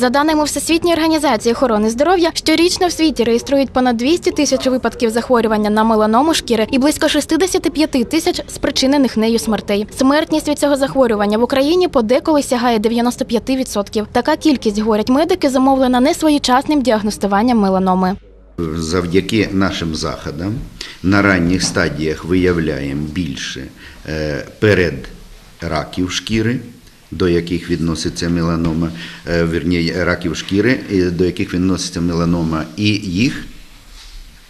За даними Всесвітньої організації охорони здоров'я, щорічно в світі реєструють понад 200 тисяч випадків захворювання на меланому шкіри і близько 65 тисяч спричинених нею смертей. Смертність від цього захворювання в Україні подеколи сягає 95%. Така кількість, говорять медики, замовлена несвоєчасним діагностуванням меланоми. Завдяки нашим заходам на ранніх стадіях виявляємо більше е, перед раків шкіри, до яких відноситься меланома, е, вірні, раків шкіри, до яких відноситься меланома, і їх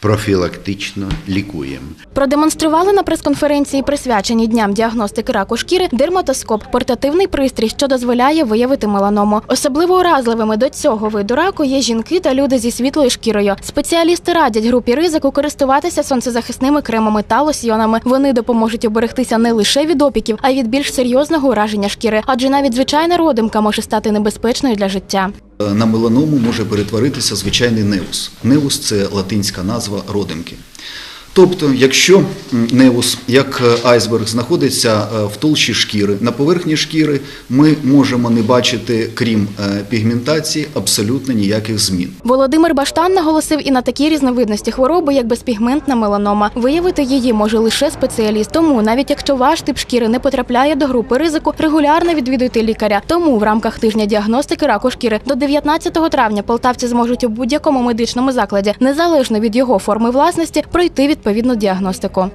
профілактично лікуємо. Продемонстрували на прес-конференції, присвяченій дням діагностики раку шкіри, дерматоскоп портативний пристрій, що дозволяє виявити меланому. Особливо уразливими до цього виду раку є жінки та люди зі світлою шкірою. Спеціалісти радять групі ризику користуватися сонцезахисними кремами та лосьйонами. Вони допоможуть оберегтися не лише від опіків, а й від більш серйозного ураження шкіри, адже навіть звичайна родимка може стати небезпечною для життя. На меланому може перетворитися звичайний неус. Неус це латинська назва родимки. Тобто, якщо м, неус, як е, айсберг, знаходиться е, в толщі шкіри, на поверхні шкіри ми можемо не бачити, крім е, пігментації, абсолютно ніяких змін. Володимир Баштан наголосив і на такі різновидності хвороби, як безпігментна меланома. Виявити її може лише спеціаліст. Тому, навіть якщо ваш тип шкіри не потрапляє до групи ризику, регулярно відвідуйте лікаря. Тому в рамках тижня діагностики раку шкіри до 19 травня полтавці зможуть у будь-якому медичному закладі, незалежно від його форми власності, пройти відповідну діагностику.